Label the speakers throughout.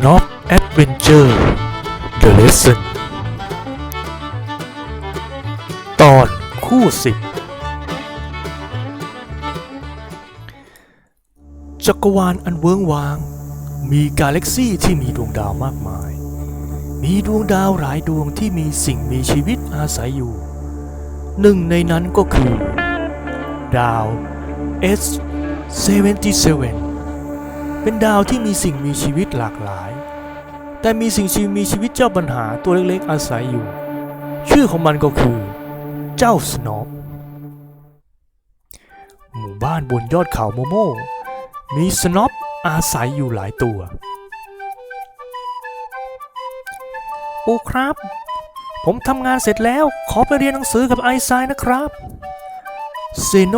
Speaker 1: Snob Adventure The Lesson ตอนคู่สิบจักรวาลอันเวิ้งว้าง มีกาแล็กซี่ที่มีดวงดาวมากมาย มีดวงดาวหลายดวงที่มีสิ่งมีชีวิตอาศัยอยู่ หนึ่งในนั้นก็คือ ดาว S77 เป็นดาวที่มีสิ่งมีชีวิตหลากหลาย แต่มีสิ่งมีชีวิตเจ้าปัญหาตัวเล็กๆ อาศัยอยู่ ชื่อของมันก็คือ เจ้าสโนปหมู่บ้านบนยอดเขาโมโม มีสโนปอาศัยอยู่หลายตัว ปูครับ ผมทำงานเสร็จแล้วขอไปเรียนหนังสือกับไอซายนะครับเซโน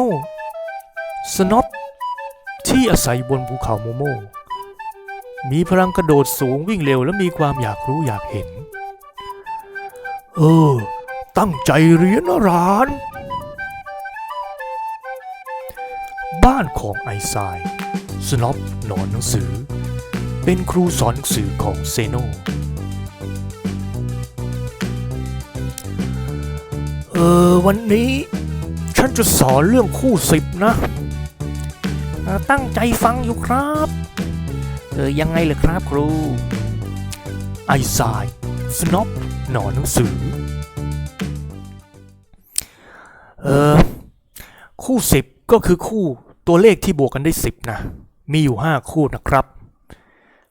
Speaker 1: สโนปที่อาศัยบนภูเขาโมโม มีพลังกระโดดสูงวิ่งเร็วและมีความอยากรู้อยากเห็น เออ ตั้งใจเรียนนะหลาน บ้านของไอซายสนอปนอนหนังสือ เป็นครูสอนหนังสือของเซโน เออ วันนี้ฉันจะสอนเรื่องคู่สิบนะออตั้งใจฟังอยู่ครับ เออยังไงเหรอครับครู ไอซายสนอปหนอนหนังสือ เออ คู่สิบก็คือคู่ตัวเลขที่บวกกันได้สิบนะ มีอยู่ห้าคู่นะครับ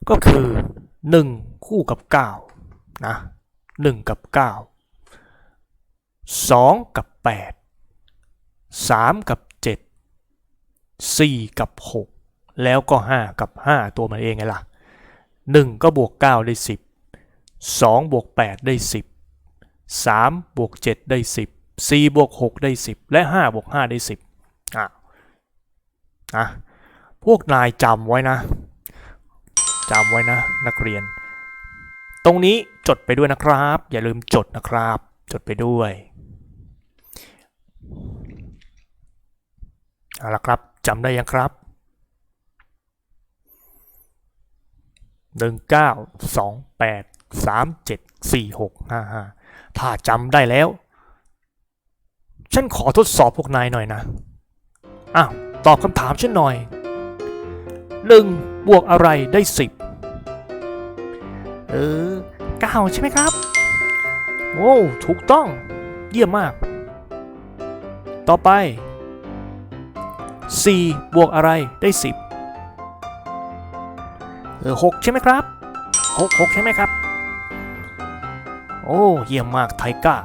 Speaker 1: ก็คือหนึ่งคู่กับเก้านะหนึ่งกับเก้าสองกับแปดสามกับเจ็ดสี่กับหก แล้วก็ห้ากับห้าตัวมันเองไงล่ะหนึ่งก็บวกเก้าได้สิบสองบวกแปดได้สิบสามบวกเจ็ดได้สิบสี่บวกหกได้สิบและห้าบวกห้าได้สิบอะอะพวกนายจำไว้นะจำไว้นะ นักเรียน ตรงนี้จดไปด้วยนะครับ อย่าลืมจดนะครับ จดไปด้วยเอาละครับจำได้ยังครับ หนึ่งเก้าสองแปดสามเจ็ดสี่หกห้าห้าถ้าจำได้แล้ว ฉันขอทดสอบพวกนายหน่อยนะ อ้าว ตอบคำถามฉันหน่อยหนึ่งบวกอะไรได้สิบเออเก้าใช่ไหมครับ โอ้ ถูกต้อง เยี่ยมมาก ต่อไป 4 บวกอะไรได้ 10 เออ6ใช่ไหมครับ6 6ใช่ไหมครับ โอ้เยี่ยมมากไทก้า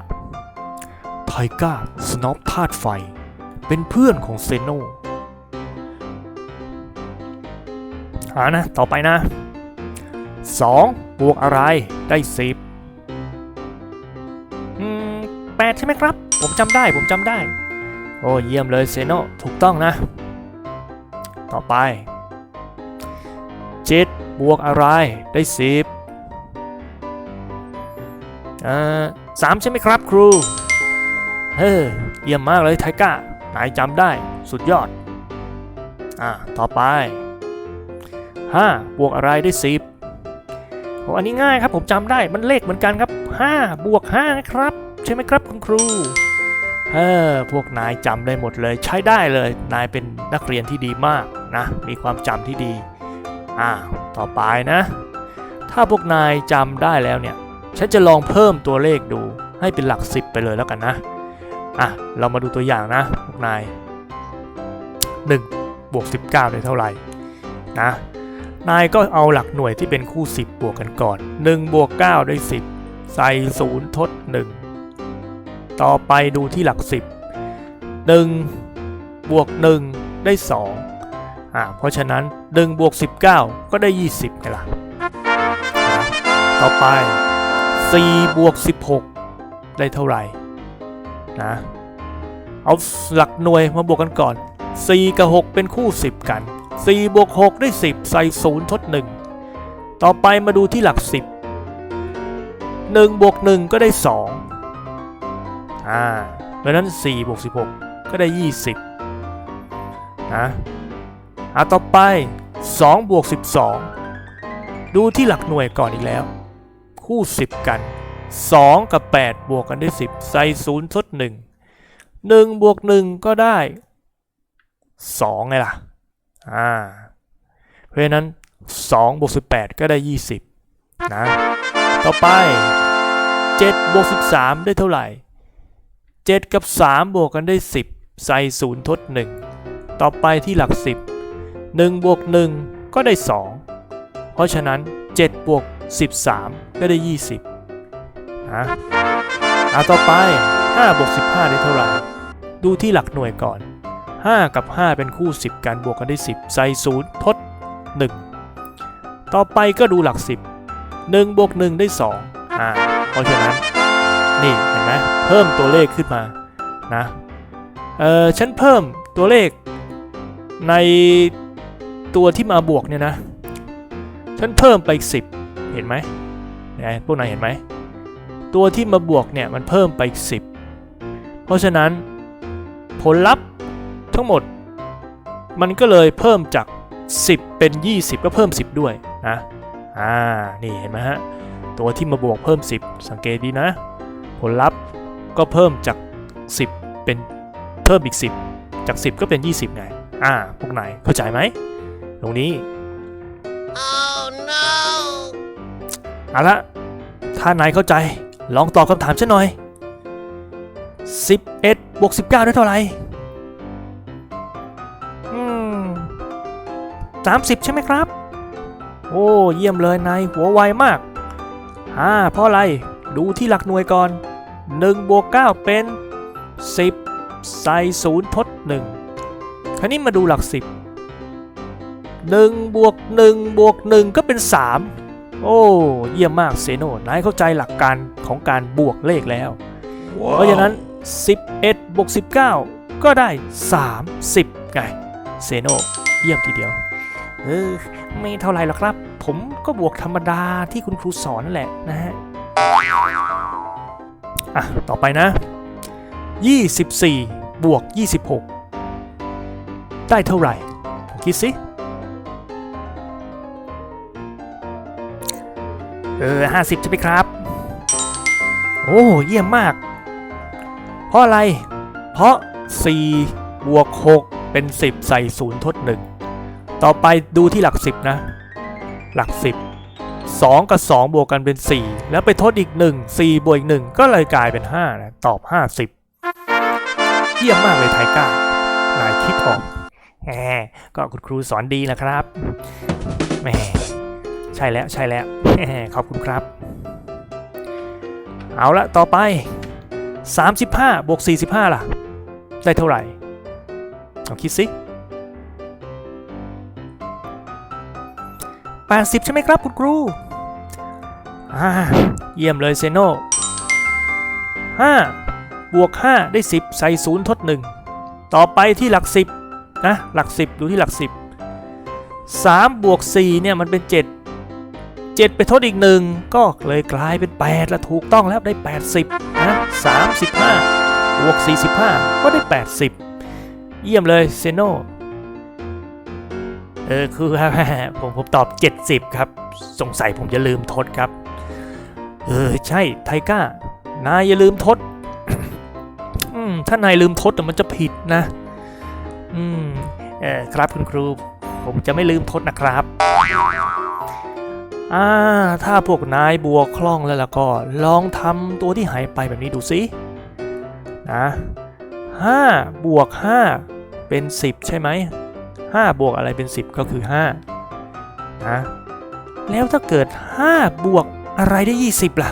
Speaker 1: ไทก้าสโนปธาตุไฟ เป็นเพื่อนของเซโนหานะ ต่อไปนะ 2 บวกอะไรได้ 10อืม8ใช่ไหมครับ ผมจำได้ผมจำได้ โอ้เยี่ยมเลยเซโนถูกต้องนะ ต่อไป 7 บวกอะไรได้ 10อ่าสามใช่ไหมครับครู เฮ้ยเยี่ยมมากเลยไทก้านายจำได้สุดยอด อ่า ต่อไป 5 บวกอะไรได้ 10โอ้อันนี้ง่ายครับผมจำได้มันเลขเหมือนกันครับ 5 บวก5นะครับ ใช่ไหมครับคุณครูเออพวกนายจำได้หมดเลย ใช้ได้เลย นายเป็นนักเรียนที่ดีมากนะ มีความจำที่ดี อ่าต่อไปนะ ถ้าพวกนายจำได้แล้วเนี่ย ฉันจะลองเพิ่มตัวเลขดูให้เป็นหลัก 10 ไปเลยแล้วกันนะ อะ เรามาดูตัวอย่างนะ พวกนาย 1 บวก 19ได้เท่าไหร่นะ นายก็เอาหลักหน่วยที่เป็นคู่ 10 บวกกันก่อน 1 บวก 9 ได้ 10 ใส่ 0 ทด 1 ต่อไปดูที่หลัก 10 1 บวก 1 ได้ 2 อ่าเพราะฉะนั้น1บวก19 ก็ได้ 20ไงล่ะต่อไป4บวก16 ได้เท่าไหร่นะเอาหลักหน่วยมาบวกกันก่อน 4 กับ 6 เป็นคู่ 10 กัน 4 บวก 6 ได้ 10 ใส่ 0 ทด 1 ต่อไปมาดูที่หลัก 10 1 บวก 1 ก็ได้ 2 อ่าเพราะฉะนั้น 4 บวก 16 ก็ได้ 20 นะ อะต่อไป2บวก12 ดูที่หลักหน่วยก่อนอีกแล้ว คู่ 10 กัน 2 กับ 8 บวกกันได้ 10 ใส่0ทด 1 1บวก1ก็ได้ 2 ไงล่ะ อ่า เพราะฉะนั้น2บวก18 ก็ได้ 20 นะ ต่อไป7บวก13 ได้เท่าไหร่ 7 กับ 3 บวกกันได้ 10 ใส่0ทด 1 ต่อไปที่หลัก 10 1บวก1ก็ได้ 2 เพราะฉะนั้น7บวก13 ก็ได้ 20นะอะต่อไป5บวก15 ได้เท่าไหร่ ดูที่หลักหน่วยก่อน 5 กับ 5 เป็นคู่ 10 กันบวกกันได้ 10 ใส่0ทด 1 ต่อไปก็ดูหลัก 10 1บวก1 ได้ 2อ่าเพราะฉะนั้น นี่เห็นไหมเพิ่มตัวเลขขึ้นมานะเออฉันเพิ่มตัวเลขใน ตัวที่มาบวกเนี่ยนะ ฉันเพิ่มไปอีกสิบเห็นไหมเนี่ยพวกนายเห็นไหม ตัวที่มาบวกเนี่ยมันเพิ่มไปอีกสิบเพราะฉะนั้นผลลัพธ์ทั้งหมด มันก็เลยเพิ่มจาก 10 เป็น 20 ก็เพิ่ม 10 ด้วยนะอ่านี่เห็นไหมฮะตัวที่มาบวกเพิ่ม 10 สังเกตดีนะ ผลลัพธ์ก็เพิ่มจาก 10 เป็นเพิ่มอีก 10 จาก 10 ก็เป็น 20ไงอ่าพวกนายเข้าใจไหม ตรงนี้
Speaker 2: Oh no!
Speaker 1: เอาละถ้านายเข้าใจลองตอบคำถามฉันหน่อย 11บวก19 ได้เท่าไหร่อืม30ใช่ไหมครับ โอ้เยี่ยมเลยนายหัวไวมากอ่าเพราะอะไรดูที่หลักหน่วยก่อน1บวก9เป็น 10 ใส่0ทด 1 คราวนี้มาดูหลัก 10 1บวก1บวก1ก็เป็น 3 โอ้ เยี่ยมมากเซโนนายเข้าใจหลักการของการบวกเลขแล้ว เพราะฉะนั้น 11บวก19 ก็ได้ 30 ไงเซโนเยี่ยมทีเดียว เออ ไม่เท่าไหรหรอกครับ ผมก็บวกธรรมดาที่คุณครูสอนนั่นแหละนะฮะ อะ ต่อไปนะ 24บวก26 ได้เท่าไหร่คิดสิ ออห้าสิบใช่ไหมครับ โอ้เยี่ยมมาก เพราะอะไร เพราะ4บวก6เป็น 10 ใส่0ทด 1 ต่อไปดูที่หลัก 10 นะ หลัก 10 2 กับ 2 บวกกันเป็น 4 แล้วไปทดอีก 1 4 บวกอีก 1 ก็เลยกลายเป็น 5 นะ ตอบ 50 เยี่ยมมากเลยไทก้านายคิดออกแหมก็คุณครูสอนดีนะครับแหม ใช่แล้วใช่แล้วขอบคุณครับ เอาละต่อไป 35บวก45 ล่ะ ได้เท่าไหร่ลองคิดสิ80 ใช่ไหมครับคุณครูอ่าเยี่ยมเลยเซโน่5บวก 5 ได้ 10 ใส่0ทด 1 ต่อไปที่หลัก 10นะหลัก 10 ดูที่หลัก 10 3บวก4เนี่ยมันเป็น 7 7 ไปทดอีกหนึ่งก็เลยกลายเป็น 8 แล้วถูกต้องแล้วได้ 80 นะ 35บวก45 ก็ได้ 80 เยี่ยมเลยเซโนเออคือผมผมตอบ 70 ครับ สงสัยผมจะลืมทดครับ เออ ใช่ไทก้านายอย่าลืมทดถ้านายลืมทดมันจะผิดนะ อืมเออครับคุณครู ผมจะไม่ลืมทดนะครับ อ่า ถ้าพวกนายบวกคล่องแล้วล่ะก็ ลองทำตัวที่หายไปแบบนี้ดูสิ นะ5บวก5เป็น 10 ใช่ไหม5บวกอะไรเป็น 10 ก็คือ5นะแล้วถ้าเกิด 5 บวกอะไรได้ 20 ล่ะ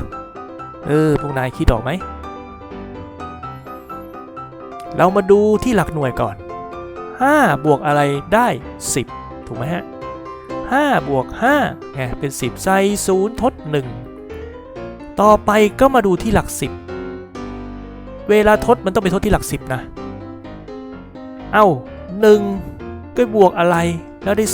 Speaker 1: เออ พวกนายคิดออกไหม เรามาดูที่หลักหน่วยก่อน 5 บวกอะไรได้ 10 ถูกไหมฮะ 5 บวก5ไงเป็น 10 ใส่0ทด 1 ต่อไปก็มาดูที่หลัก 10 เวลาทดมันต้องไปทดที่หลัก 10 นะ เอ้า1ก็บวกอะไรแล้วได้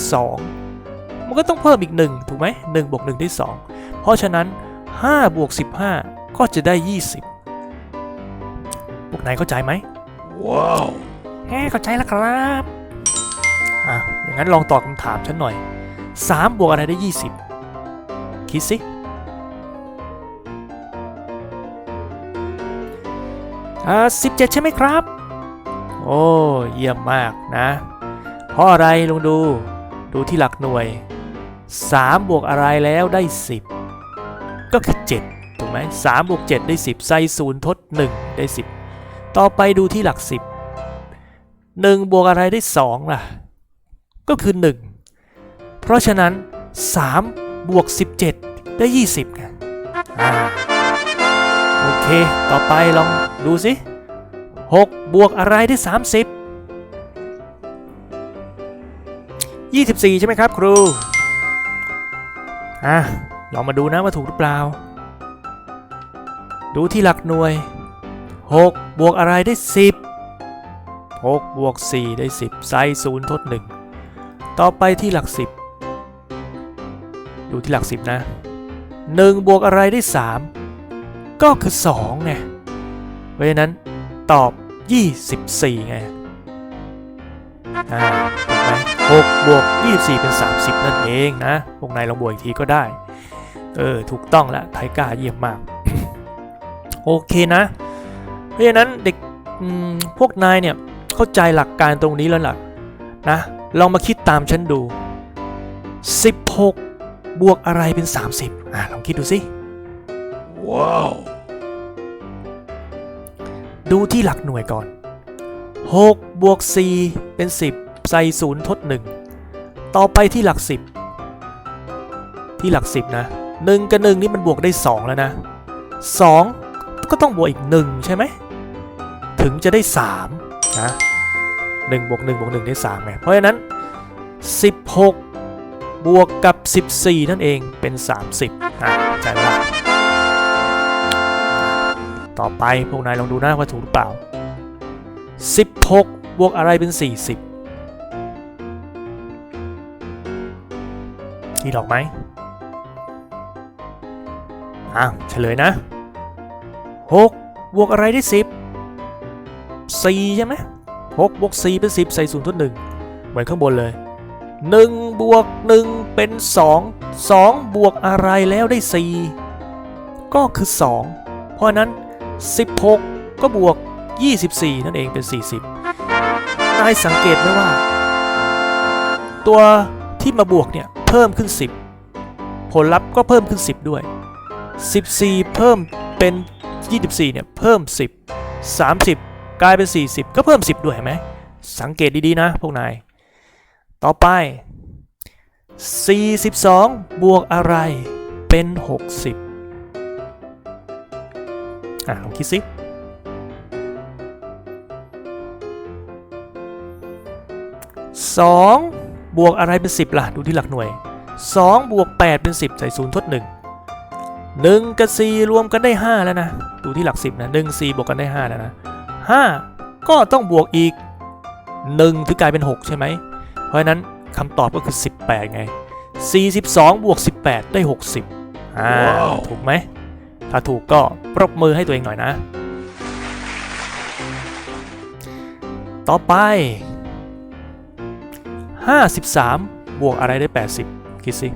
Speaker 1: 2 มันก็ต้องเพิ่มอีก 1 ถูกไหม1บวก1ได้ 2 เพราะฉะนั้น 5 บวก 15 ก็จะได้ 20พวกนายเข้าใจไหม
Speaker 2: ว้าว
Speaker 1: แฮ่เข้าใจแล้วครับอะอย่างนั้นลองตอบคำถามฉันหน่อย 3 บวกอะไรได้ 20 คิดสิอ่าสิบเจ็ดใช่ไหมครับ โอ้เยี่ยมมากนะ เพราะอะไรลองดู ดูที่หลักหน่วย 3 บวกอะไรแล้วได้ 10 ก็คือ 7 ถูกไหม3บวก7ได้ 10 ใส่ศูนย์ทด 1 ได้ 10 ต่อไปดูที่หลัก 10 1 บวกอะไรได้ 2 ล่ะ ก็คือ 1 เพราะฉะนั้น 3 บวก 17 ได้ 20ไงอ่าโอเค ต่อไปลองดูสิ 6 บวกอะไรได้ 30 24 ใช่ไหมครับครู อะ ลองมาดูนะว่าถูกหรือเปล่า ดูที่หลักหน่วย 6 บวกอะไรได้ 10 6 บวก 4 ได้ 10ใส่0ทด 1 ต่อไปที่หลัก 10 ดูที่หลัก 10 นะ 1 บวกอะไรได้ 3 ก็คือ 2 ไง เพราะฉะนั้นตอบ 24 ไงอ่าถูกไหม6บวก 24 เป็น 30 นั่นเองนะพวกนายลองบวกอีกทีก็ได้ เออ ถูกต้องแล้วไทก้าเยี่ยมมาก โอเคนะ เพราะฉะนั้นเด็กพวกนายเนี่ย เข้าใจหลักการตรงนี้แล้วล่ะนะลองมาคิดตามฉันดู 16 บวกอะไรเป็น 30 อ่าลองคิดดูสิ
Speaker 2: Wow.
Speaker 1: ดูที่หลักหน่วยก่อน 6 บวก 4 เป็น 10 ใส่0ทด 1 ต่อไปที่หลัก 10 ที่หลัก 10 นะ 1 กับ 1 นี่มันบวกได้ 2 แล้วนะ 2 ก็ต้องบวกอีก 1 ใช่ไหม ถึงจะได้ 3 นะ1บวก1บวก1ได้3ไงเพราะฉะนั้น 16 บวกกับ 14 นั่นเองเป็น 30อะใจไหมล่ะต่อไปพวกนายลองดูหนะว่าถูกหรือเปล่า 16 บวกอะไรเป็น 40คิดออกไหมอ้าวเฉลยนะ 6 บวกอะไรได้ 10 4 ใช่ไหม6บวก4เป็น 10 ใส่0ทด1เหมือนข้างบนเลย 1บวก1เป็น 2 2 บวกอะไรแล้วได้ 4 ก็คือ 2 เพราะนั้น 16 ก็บวก 24 นั่นเองเป็น 40นายสังเกตไหมว่า ตัวที่มาบวกเนี่ย เพิ่มขึ้น 10 ผลลัพธ์ก็เพิ่มขึ้น 10 ด้วย 14 เพิ่มเป็น 24 เนี่ย เพิ่ม 10 30 กลายเป็น 40 ก็เพิ่ม 10 ด้วยเห็นไหม สังเกตดี ๆ นะ พวกนาย ต่อไป 42 บวกอะไรเป็น 60 อะลองคิดสิสองบวกอะไรเป็น 10 ล่ะ ดูที่หลักหน่วย 2 บวก 8 เป็น 10 ใส่0ทด1 1กับ4รวมกันได้ 5 แล้วนะ ดูที่หลัก 10 นะ1 4บวกกันได้ 5 แล้วนะ 5 ก็ต้องบวกอีก 1 ถึงกลายเป็น 6 ใช่ไหม เพราะฉะนั้นคำตอบก็คือ 18 ไง 42 บวก 18 ได้ 60อ่า
Speaker 2: ว้าว
Speaker 1: ถูกไหม ถ้าถูกก็ปรบมือให้ตัวเองหน่อยนะ ต่อไป 53 บวกอะไรได้ 80 คิดสิ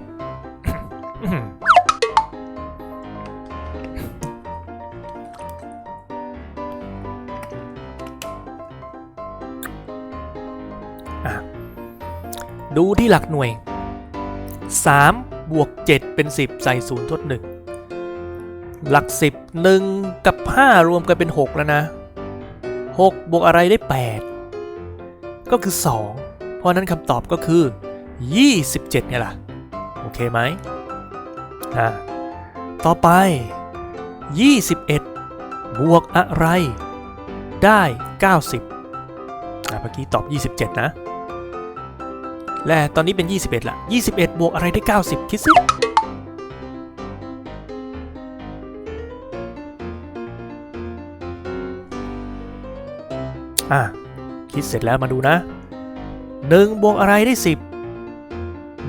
Speaker 1: ดูที่หลักหน่วย 3 บวก 7 เป็น 10 ใส่ 0 ทด 1 หลัก 10 1 กับ 5 รวมกันเป็น 6 แล้วนะ 6 บวกอะไรได้ 8 ก็คือ 2 เพราะนั้นคำตอบก็คือ 27ไงล่ะ โอเคไหมอะต่อไป 21 บวกอะไรได้ 90อะเมื่อกี้ตอบ 27 นะ และตอนนี้เป็น 21ละ21 บวกอะไรได้ 90 คิดสิอะคิดเสร็จแล้วมาดูนะ 1 บวกอะไรได้ 10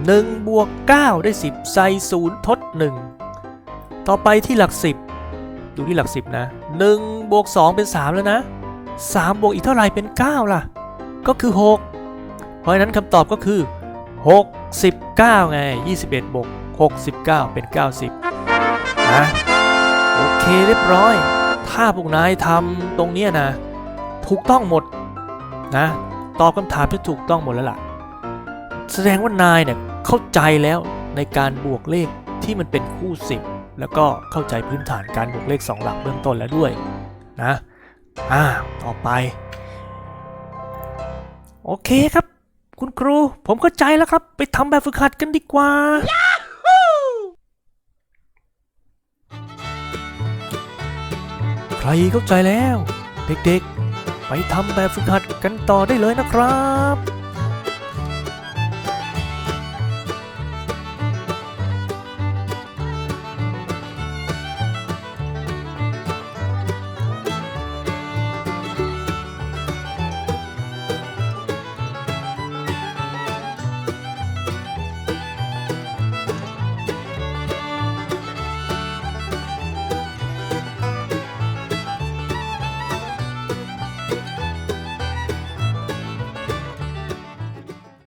Speaker 1: 1 บวก 9 ได้ 10 ใส่0ทด 1 ต่อไปที่หลัก 10 ดูที่หลัก 10 นะ 1 บวก 2 เป็น 3 แล้วนะ 3 บวกอีกเท่าไหร่เป็น 9 ล่ะ ก็คือ 6 เพราะฉะนั้นคำตอบก็คือ 69 ไง 21บวก69 เป็น 90 นะ โอเคเรียบร้อย ถ้าพวกนายทำตรงเนี้ยนะ ถูกต้องหมดนะ ตอบคำถามที่ถูกต้องหมดแล้วล่ะ แสดงว่านายเนี่ยเข้าใจแล้วในการบวกเลขที่มันเป็นคู่ 10 แล้วก็เข้าใจพื้นฐานการบวกเลข 2 หลักเบื้องต้นแล้วด้วยนะ อ่า ต่อไป โอเคครับ คุณครู ผมเข้าใจแล้วครับ ไปทำแบบฝึกหัดกันดีกว่า ใครเข้าใจแล้ว เด็กๆ ไปทำแบบฝึกหัดกันต่อได้เลยนะครับ